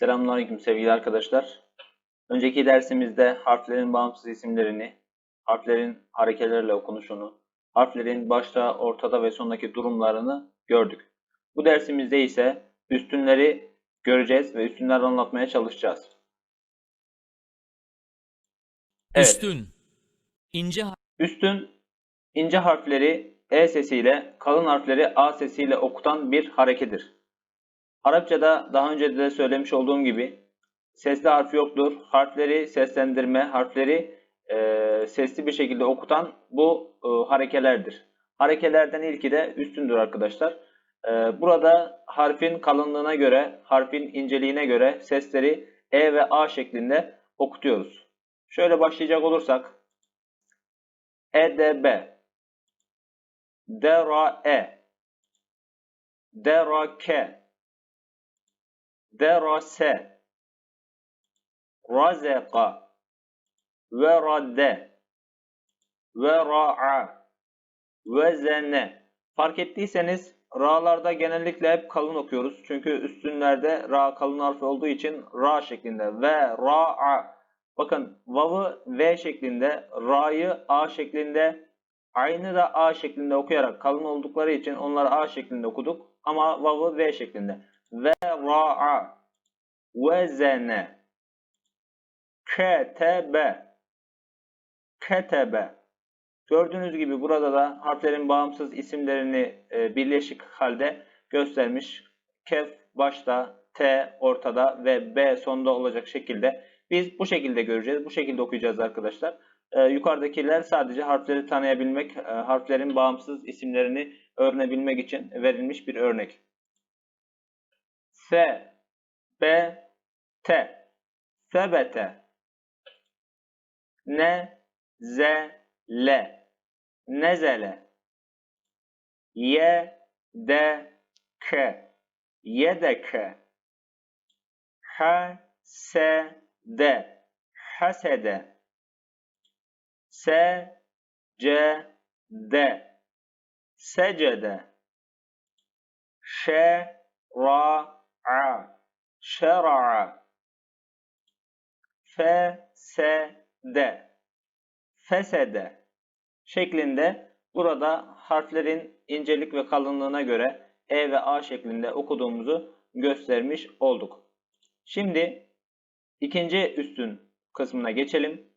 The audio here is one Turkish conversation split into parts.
Selamünaleyküm sevgili arkadaşlar. Önceki dersimizde harflerin bağımsız isimlerini, harflerin harekelerle okunuşunu, harflerin başta, ortada ve sondaki durumlarını gördük. Bu dersimizde ise üstünleri göreceğiz ve üstünleri anlatmaya çalışacağız. Evet, Üstün. İnce üstün ince harfleri E sesiyle, kalın harfleri A sesiyle okutan bir harekedir. Arapçada daha önce de söylemiş olduğum gibi sesli harf yoktur. Harfleri seslendirme, harfleri e, sesli bir şekilde okutan bu e, harekelerdir. Harekelerden ilki de üstündür arkadaşlar. E, burada harfin kalınlığına göre, harfin inceliğine göre sesleri E ve A şeklinde okutuyoruz. Şöyle başlayacak olursak edebe derae derake derase. Razeka ve radde ve fark ettiyseniz ra'larda genellikle hep kalın okuyoruz. Çünkü üstünlerde ra kalın harfi olduğu için ra şeklinde. Ve ra'a bakın vav'ı v şeklinde ra'yı a şeklinde aynı da a şeklinde okuyarak kalın oldukları için onları a şeklinde okuduk. Ama vav'ı v şeklinde ve ra'a vezene ketebe ketebe Gördüğünüz gibi burada da harflerin bağımsız isimlerini e, birleşik halde göstermiş. Kef başta, T ortada ve B sonda olacak şekilde biz bu şekilde göreceğiz. Bu şekilde okuyacağız arkadaşlar. E, yukarıdakiler sadece harfleri tanıyabilmek, e, harflerin bağımsız isimlerini öğrenebilmek için verilmiş bir örnek. S, B, T, sebete, ne, z, le, nezele, ye, de, ke, yedeke, ha, se, de, hasede, se, ce, de, secede, şe, ra, a, şera'a, fesede, fesede şeklinde burada harflerin incelik ve kalınlığına göre E ve A şeklinde okuduğumuzu göstermiş olduk. Şimdi ikinci üstün kısmına geçelim.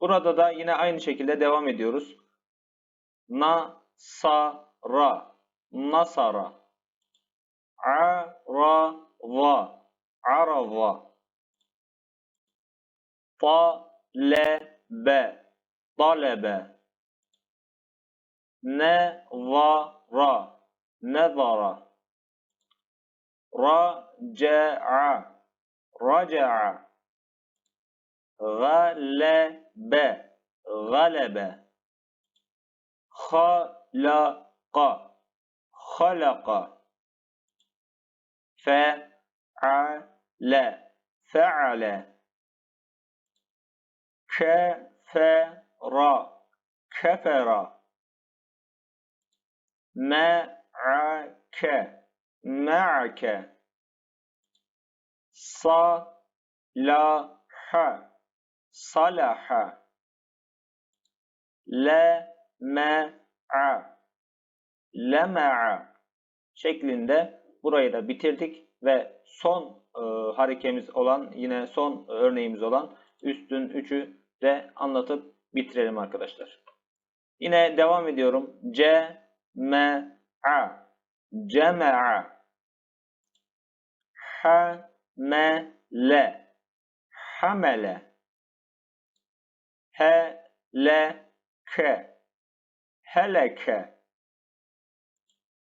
Burada da yine aynı şekilde devam ediyoruz. Na, sa, ra, nasara, عرض عرض. طلب طلب. نظر نظر. رجع رجع. غلب غلب. خلق خلق. Fe'ale, fe'ale, kefera, kefera, ma'ake, ma'ake, salaha, salaha, lema'a, lema'a şeklinde burayı da bitirdik ve son e, harekemiz olan yine son örneğimiz olan üstün 3'ü de anlatıp bitirelim arkadaşlar. Yine devam ediyorum. C, M, A, cema'a, ha, me, le, hamele, he, le, ke, heleke,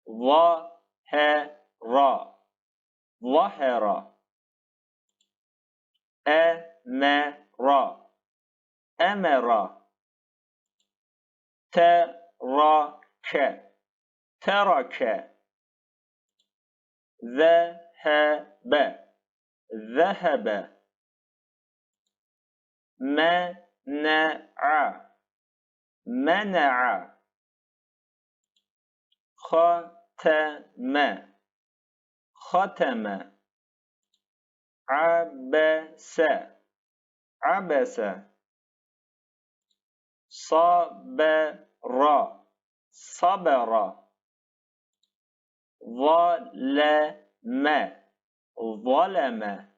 va, ظهر أمر أمر ترك ترك ذهب. ذهب. منع. منع. ختم. Khateme, abese abese sabera sabera zaleme zaleme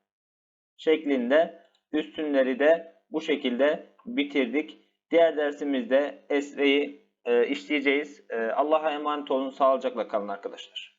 şeklinde üstünleri de bu şekilde bitirdik. Diğer dersimizde esreyi e, işleyeceğiz. E, Allah'a emanet olun. Sağlıcakla kalın arkadaşlar.